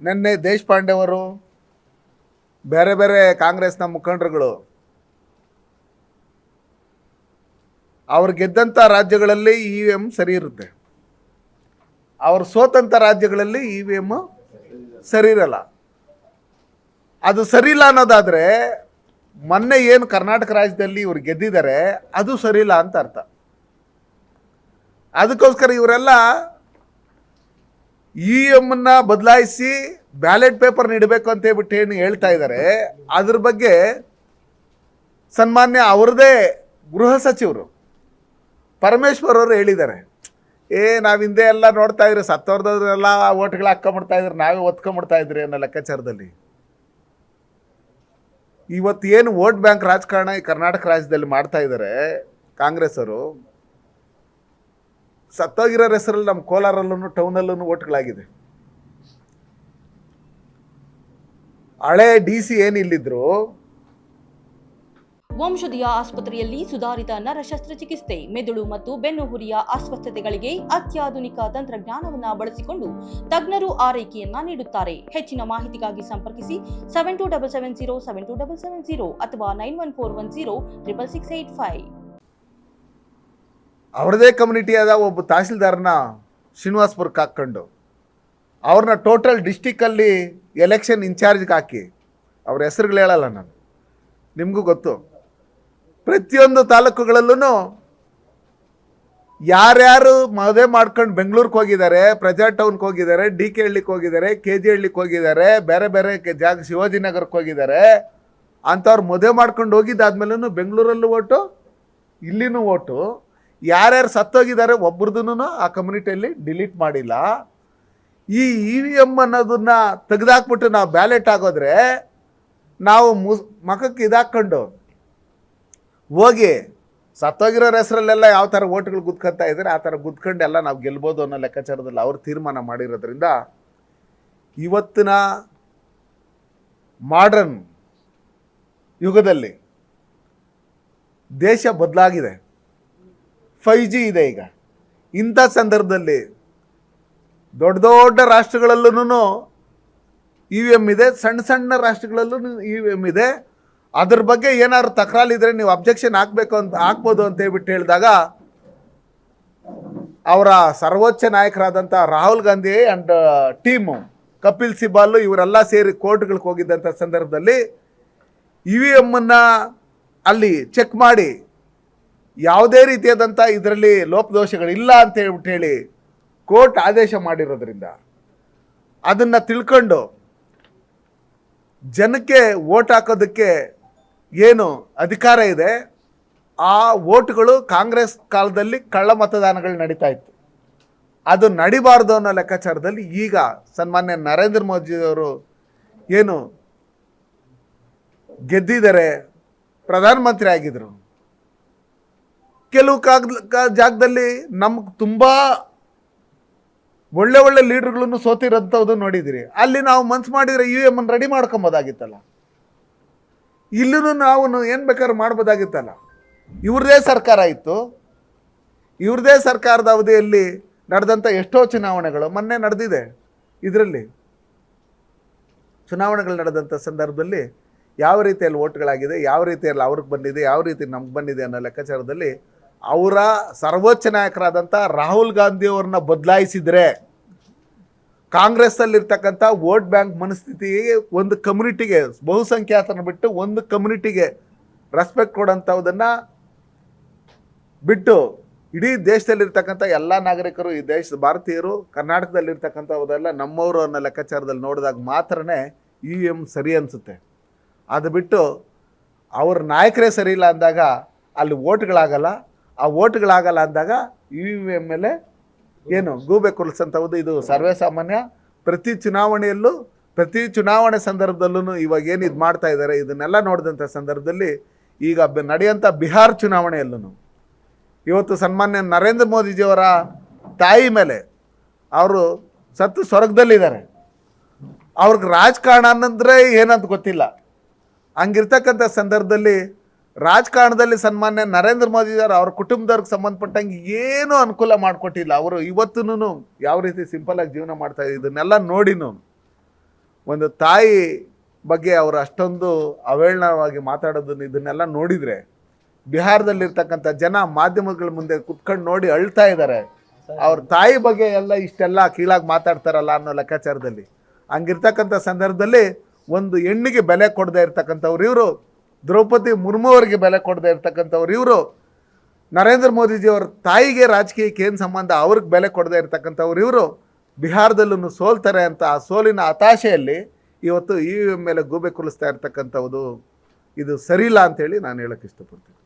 ನಿನ್ನೆ ದೇಶಪಾಂಡೆ ಅವರು ಬೇರೆ ಬೇರೆ ಕಾಂಗ್ರೆಸ್ನ ಮುಖಂಡರುಗಳು, ಅವ್ರು ಗೆದ್ದಂಥ ರಾಜ್ಯಗಳಲ್ಲಿ ಇ ವಿ ಎಂ ಸರಿ ಇರುತ್ತೆ. ಅವರು ಸೋತಂಥ ರಾಜ್ಯಗಳಲ್ಲಿ ಇ ವಿ ಎಂ ಸರಿ ಇರಲ್ಲ. ಅದು ಸರಿ ಇಲ್ಲ ಅನ್ನೋದಾದರೆ, ಮೊನ್ನೆ ಏನು ಕರ್ನಾಟಕ ರಾಜ್ಯದಲ್ಲಿ ಇವ್ರು ಗೆದ್ದಿದ್ದಾರೆ, ಅದು ಸರಿ ಇಲ್ಲ ಅಂತ ಅರ್ಥ. ಅದಕ್ಕೋಸ್ಕರ ಇವರೆಲ್ಲ ಇ ಎಮ್ಮನ್ನ ಬದಲಾಯಿಸಿ ಬ್ಯಾಲೆಟ್ ಪೇಪರ್ ನೀಡಬೇಕು ಅಂತ ಹೇಳ್ಬಿಟ್ಟು ಏನು ಹೇಳ್ತಾ ಇದ್ದಾರೆ ಅದ್ರ ಬಗ್ಗೆ ಸನ್ಮಾನ್ಯ ಅವರದೇ ಗೃಹ ಸಚಿವರು. ಪರಮೇಶ್ವರ್ ಅವರು ಹೇಳಿದ್ದಾರೆ, ಏ, ನಾವು ಹಿಂದೆ ಎಲ್ಲ ನೋಡ್ತಾ ಇದ್ರಿ ಸತ್ತೋರ್ದವ್ರೆಲ್ಲ ಓಟ್ಗಳು ಹಾಕೊಂಬಿಡ್ತಾ ಇದ್ರೆ, ನಾವೇ ಒತ್ಕೊಂಬಿಡ್ತಾ ಇದ್ರಿ ಅನ್ನೋ ಲೆಕ್ಕಾಚಾರದಲ್ಲಿ. ಇವತ್ತು ಏನು ವೋಟ್ ಬ್ಯಾಂಕ್ ರಾಜಕಾರಣ ಈ ಕರ್ನಾಟಕ ರಾಜ್ಯದಲ್ಲಿ ಮಾಡ್ತಾ ಇದ್ದಾರೆ ಕಾಂಗ್ರೆಸ್ ಅವರು ಸತ್ತೋಗಿರೋ ಹೆಸರಲ್ಲಿ ನಮ್ಮ ಕೋಲಾರಲ್ಲೂ ಟೌನಲ್ಲೂ ಓಟ್ಗಳಾಗಿದೆ. ಹಳೆ ಡಿ ಸಿ ಏನಿಲ್ಲಿದ್ರು ವಂಶದಿಯ ಆಸ್ಪತ್ರೆಯಲ್ಲಿ ಸುಧಾರಿತ ನರ ಶಸ್ತ್ರಚಿಕಿತ್ಸೆ ಮೆದುಳು ಮತ್ತು ಬೆನ್ನುಹುರಿಯ ಅಸ್ವಸ್ಥತೆಗಳಿಗೆ ಅತ್ಯಾಧುನಿಕ ತಂತ್ರಜ್ಞಾನವನ್ನು ಬಳಸಿಕೊಂಡು ತಜ್ಞರು ಆರೈಕೆಯನ್ನ ನೀಡುತ್ತಾರೆ. ಹೆಚ್ಚಿನ ಮಾಹಿತಿಗಾಗಿ ಸಂಪರ್ಕಿಸಿ seven two double seven zero seven two double seven zero ಅಥವಾ nine one four one zero triple six eight five ಅವ್ರದೇ ಕಮ್ಯುನಿಟಿಯಾದ ಒಬ್ಬ ತಹಸೀಲ್ದಾರ್ನ ಶ್ರೀನಿವಾಸ್ಪುರಕ್ಕೆ ಹಾಕ್ಕೊಂಡು ಅವ್ರನ್ನ ಟೋಟಲ್ ಡಿಸ್ಟಿಕ್ಕಲ್ಲಿ ಎಲೆಕ್ಷನ್ ಇನ್ಚಾರ್ಜ್ಗೆ ಹಾಕಿ. ಅವ್ರ ಹೆಸರುಗಳು ಹೇಳಲ್ಲ ನಾನು. ನಿಮಗೂ ಗೊತ್ತು. ಪ್ರತಿಯೊಂದು ತಾಲೂಕುಗಳಲ್ಲೂ ಯಾರ್ಯಾರು ಮದುವೆ ಮಾಡ್ಕೊಂಡು ಬೆಂಗಳೂರಿಗೆ ಹೋಗಿದ್ದಾರೆ, ಪ್ರಜಾ ಟೌನ್ಗೆ ಹೋಗಿದ್ದಾರೆ, ಡಿ ಕೆ ಹಳ್ಳಿಗೆ ಹೋಗಿದ್ದಾರೆ, ಕೆ ಜಿ ಹಳ್ಳಿಗೆ ಹೋಗಿದ್ದಾರೆ, ಬೇರೆ ಬೇರೆ ಜಾಗ ಶಿವಾಜಿನಗರಕ್ಕೆ ಹೋಗಿದ್ದಾರೆ, ಅಂಥವ್ರು ಮದುವೆ ಮಾಡ್ಕೊಂಡು ಹೋಗಿದ್ದಾದ್ಮೇಲೂ ಬೆಂಗಳೂರಲ್ಲೂ ಓಟು, ಇಲ್ಲಿನೂ ಓಟು. ಯಾರ್ಯಾರು ಸತ್ತೋಗಿದ್ದಾರೆ ಒಬ್ರದೂ ಆ ಕಮ್ಯುನಿಟಿಯಲ್ಲಿ ಡಿಲೀಟ್ ಮಾಡಿಲ್ಲ. ಈ ಇ ವಿ ಎಂ ಅನ್ನೋದನ್ನ ತೆಗೆದಾಕ್ಬಿಟ್ಟು ನಾವು ಬ್ಯಾಲೆಟ್ ಆಗೋದ್ರೆ ನಾವು ಮುಸ್, ಮಖಕ್ಕೆ ಇದಾಕೊಂಡು ಹೋಗಿ ಸತ್ತೋಗಿರೋರ ಹೆಸರಲ್ಲೆಲ್ಲ ಯಾವ ಥರ ಓಟ್ಗಳು ಗುದ್ಕೊತಾ ಇದ್ದಾರೆ, ಆ ಥರ ಗುದ್ಕೊಂಡೆಲ್ಲ ನಾವು ಗೆಲ್ಬೋದು ಅನ್ನೋ ಲೆಕ್ಕಾಚಾರದಲ್ಲಿ ಅವ್ರು ತೀರ್ಮಾನ ಮಾಡಿರೋದ್ರಿಂದ ಇವತ್ತಿನ ಮಾಡ್ರನ್ ಯುಗದಲ್ಲಿ ದೇಶ ಬದಲಾಗಿದೆ. ಫೈವ್ ಜಿ ಇದೆ ಈಗ. ಇಂಥ ಸಂದರ್ಭದಲ್ಲಿ ದೊಡ್ಡ ದೊಡ್ಡ ರಾಷ್ಟ್ರಗಳಲ್ಲೂ ಇ ವಿ ಎಂ ಇದೆ, ಸಣ್ಣ ಸಣ್ಣ ರಾಷ್ಟ್ರಗಳಲ್ಲೂ ಇ ವಿ ಎಂ ಇದೆ. ಅದ್ರ ಬಗ್ಗೆ ಏನಾದ್ರು ತಕರಾಲಿದ್ರೆ ನೀವು ಅಬ್ಜೆಕ್ಷನ್ ಹಾಕಬೇಕು ಅಂತ, ಹಾಕ್ಬೋದು ಅಂತ ಹೇಳ್ಬಿಟ್ಟು ಹೇಳಿದಾಗ ಅವರ ಸರ್ವೋಚ್ಚ ನಾಯಕರಾದಂಥ ರಾಹುಲ್ ಗಾಂಧಿ ಆ್ಯಂಡ್ ಟೀಮು ಕಪಿಲ್ ಸಿಬಾಲ್ ಇವರೆಲ್ಲ ಸೇರಿ ಕೋರ್ಟ್ಗಳಿಗೆ ಹೋಗಿದ್ದಂಥ ಸಂದರ್ಭದಲ್ಲಿ ಇ ವಿ ಎಮ್ಮನ್ನು ಅಲ್ಲಿ ಚೆಕ್ ಮಾಡಿ ಯಾವುದೇ ರೀತಿಯಾದಂಥ ಇದರಲ್ಲಿ ಲೋಪದೋಷಗಳಿಲ್ಲ ಅಂತ ಹೇಳ್ಬಿಟ್ಟು ಹೇಳಿ ಕೋರ್ಟ್ ಆದೇಶ ಮಾಡಿರೋದ್ರಿಂದ ಅದನ್ನು ತಿಳ್ಕೊಂಡು ಜನಕ್ಕೆ ಓಟ್ ಹಾಕೋದಕ್ಕೆ ಏನು ಅಧಿಕಾರ ಇದೆ, ಆ ಓಟ್ಗಳು ಕಾಂಗ್ರೆಸ್ ಕಾಲದಲ್ಲಿ ಕಳ್ಳ ಮತದಾನಗಳು ನಡೀತಾ ಇತ್ತು. ಅದು ನಡಿಬಾರ್ದು ಅನ್ನೋ ಲೆಕ್ಕಾಚಾರದಲ್ಲಿ ಈಗ ಸನ್ಮಾನ್ಯ ನರೇಂದ್ರ ಮೋದಿಯವರು ಏನು ಗೆದ್ದಿದ್ದಾರೆ, ಪ್ರಧಾನಮಂತ್ರಿ ಆಗಿದ್ರು. ಕೆಲವು ಕಾಗ್ ಜಾಗದಲ್ಲಿ ನಮ್ಗೆ ತುಂಬ ಒಳ್ಳೆ ಒಳ್ಳೆ ಲೀಡರ್ಗಳನ್ನು ಸೋತಿರೋಂಥದ್ದು ನೋಡಿದಿರಿ ಅಲ್ಲಿ ನಾವು ಮನ್ಸು ಮಾಡಿದರೆ ಯು ಎಂ ರೆಡಿ ಮಾಡ್ಕೊಬೋದಾಗಿತ್ತಲ್ಲ. ಇಲ್ಲೂ ನಾವು ಏನು ಬೇಕಾದ್ರೂ ಮಾಡ್ಬೋದಾಗಿತ್ತಲ್ಲ. ಇವ್ರದೇ ಸರ್ಕಾರ ಇತ್ತು. ಇವ್ರದೇ ಸರ್ಕಾರದ ಅವಧಿಯಲ್ಲಿ ನಡೆದಂಥ ಎಷ್ಟೋ ಚುನಾವಣೆಗಳು ಮೊನ್ನೆ ನಡೆದಿದೆ ಇದರಲ್ಲಿ. ಚುನಾವಣೆಗಳು ನಡೆದಂಥ ಸಂದರ್ಭದಲ್ಲಿ ಯಾವ ರೀತಿಯಲ್ಲಿ ಓಟ್ಗಳಾಗಿದೆ ಯಾವ ರೀತಿಯಲ್ಲಿ ಅವ್ರಿಗೆ ಬಂದಿದೆ, ಯಾವ ರೀತಿ ನಮ್ಗೆ ಬಂದಿದೆ ಅನ್ನೋ ಲೆಕ್ಕಾಚಾರದಲ್ಲಿ ಅವರ ಸರ್ವೋಚ್ಚ ನಾಯಕರಾದಂಥ ರಾಹುಲ್ ಗಾಂಧಿ ಅವ್ರನ್ನ ಬದಲಾಯಿಸಿದರೆ ಕಾಂಗ್ರೆಸ್ಸಲ್ಲಿರ್ತಕ್ಕಂಥ ವೋಟ್ ಬ್ಯಾಂಕ್ ಮನಸ್ಥಿತಿಗೆ ಒಂದು ಕಮ್ಯುನಿಟಿಗೆ, ಬಹುಸಂಖ್ಯಾತನ ಬಿಟ್ಟು ಒಂದು ಕಮ್ಯುನಿಟಿಗೆ ರೆಸ್ಪೆಕ್ಟ್ ಕೊಡೋಂಥವುದನ್ನು ಬಿಟ್ಟು ಇಡೀ ದೇಶದಲ್ಲಿರ್ತಕ್ಕಂಥ ಎಲ್ಲ ನಾಗರಿಕರು, ಈ ದೇಶದ ಭಾರತೀಯರು, ಕರ್ನಾಟಕದಲ್ಲಿರ್ತಕ್ಕಂಥವುದೆಲ್ಲ ನಮ್ಮವರು ಅನ್ನೋ ಲೆಕ್ಕಾಚಾರದಲ್ಲಿ ನೋಡಿದಾಗ ಮಾತ್ರನೇ ಇ ಎಂ ಸರಿ ಅನಿಸುತ್ತೆ. ಅದು ಬಿಟ್ಟು ಅವ್ರ ನಾಯಕರೇ ಸರಿ ಇಲ್ಲ ಅಂದಾಗ ಅಲ್ಲಿ ಓಟ್ಗಳಾಗಲ್ಲ ಆ ಓಟ್ಗಳಾಗಲ್ಲ ಅಂದಾಗ ಇ ವಿ ಎಂ ಮೇಲೆ ಏನು ಗೂಬೆ ಕೊಲಿಸಂಥದ್ದು ಇದು ಸರ್ವೇ ಸಾಮಾನ್ಯ ಪ್ರತಿ ಚುನಾವಣೆಯಲ್ಲೂ, ಪ್ರತಿ ಚುನಾವಣೆ ಸಂದರ್ಭದಲ್ಲೂ ಇವಾಗ ಏನು ಇದು ಮಾಡ್ತಾ ಇದ್ದಾರೆ ಇದನ್ನೆಲ್ಲ ನೋಡಿದಂಥ ಸಂದರ್ಭದಲ್ಲಿ ಈಗ ನಡೆಯೋಂಥ ಬಿಹಾರ್ ಚುನಾವಣೆಯಲ್ಲೂ ಇವತ್ತು ಸನ್ಮಾನ್ಯ ನರೇಂದ್ರ ಮೋದಿಜಿಯವರ ತಾಯಿ ಮೇಲೆ ಅವರು ಸತ್ತು ಸ್ವರ್ಗದಲ್ಲಿದ್ದಾರೆ. ಅವ್ರಿಗೆ ರಾಜಕಾರಣ ಅನ್ನಂದ್ರೆ ಏನಂತ ಗೊತ್ತಿಲ್ಲ. ಹಂಗಿರ್ತಕ್ಕಂಥ ಸಂದರ್ಭದಲ್ಲಿ ರಾಜಕಾರಣದಲ್ಲಿ ಸನ್ಮಾನ್ಯ ನರೇಂದ್ರ ಮೋದಿಯವರು ಅವ್ರ ಕುಟುಂಬದವ್ರಿಗೆ ಸಂಬಂಧಪಟ್ಟಂಗೆ ಏನೂ ಅನುಕೂಲ ಮಾಡಿಕೊಟ್ಟಿಲ್ಲ. ಅವರು ಇವತ್ತೂ ಯಾವ ರೀತಿ ಸಿಂಪಲಾಗಿ ಜೀವನ ಮಾಡ್ತಾ ಇದನ್ನೆಲ್ಲ ನೋಡಿ ಒಂದು ತಾಯಿ ಬಗ್ಗೆ ಅವರು ಅಷ್ಟೊಂದು ಅವೇಳನವಾಗಿ ಮಾತಾಡೋದನ್ನು ಇದನ್ನೆಲ್ಲ ನೋಡಿದರೆ ಬಿಹಾರದಲ್ಲಿರ್ತಕ್ಕಂಥ ಜನ ಮಾಧ್ಯಮಗಳ ಮುಂದೆ ಕುತ್ಕೊಂಡು ನೋಡಿ ಅಳ್ತಾ ಇದ್ದಾರೆ. ಅವ್ರ ತಾಯಿ ಬಗ್ಗೆ ಎಲ್ಲ ಇಷ್ಟೆಲ್ಲ ಕೀಳಾಗಿ ಮಾತಾಡ್ತಾರಲ್ಲ ಅನ್ನೋ ಲೆಕ್ಕಾಚಾರದಲ್ಲಿ. ಹಂಗಿರ್ತಕ್ಕಂಥ ಸಂದರ್ಭದಲ್ಲಿ ಒಂದು ಹೆಣ್ಣಿಗೆ ಬೆಲೆ ಕೊಡದೇ ಇರ್ತಕ್ಕಂಥವ್ರು ಇವರು ದ್ರೌಪದಿ ಮುರ್ಮು ಅವರಿಗೆ ಬೆಲೆ ಕೊಡದೇ ಇರ್ತಕ್ಕಂಥವ್ರು ಇವರು. ನರೇಂದ್ರ ಮೋದಿಜಿಯವ್ರ ತಾಯಿಗೆ ರಾಜಕೀಯಕ್ಕೆ ಏನು ಸಂಬಂಧ, ಅವ್ರಿಗೆ ಬೆಲೆ ಕೊಡದೇ ಇರ್ತಕ್ಕಂಥವ್ರು ಇವರು. ಬಿಹಾರದಲ್ಲೂ ಸೋಲ್ತಾರೆ ಅಂತ ಆ ಸೋಲಿನ ಹತಾಶೆಯಲ್ಲಿ ಇವತ್ತು ಇ ವಿ ಎಂ ಮೇಲೆ ಗೂಬೆ ಕುಲಿಸ್ತಾ ಇರ್ತಕ್ಕಂಥದ್ದು ಇದು ಸರಿಯಿಲ್ಲ ಅಂತೇಳಿ ನಾನು ಹೇಳೋಕ್ಕೆ ಇಷ್ಟಪಡ್ತೀನಿ.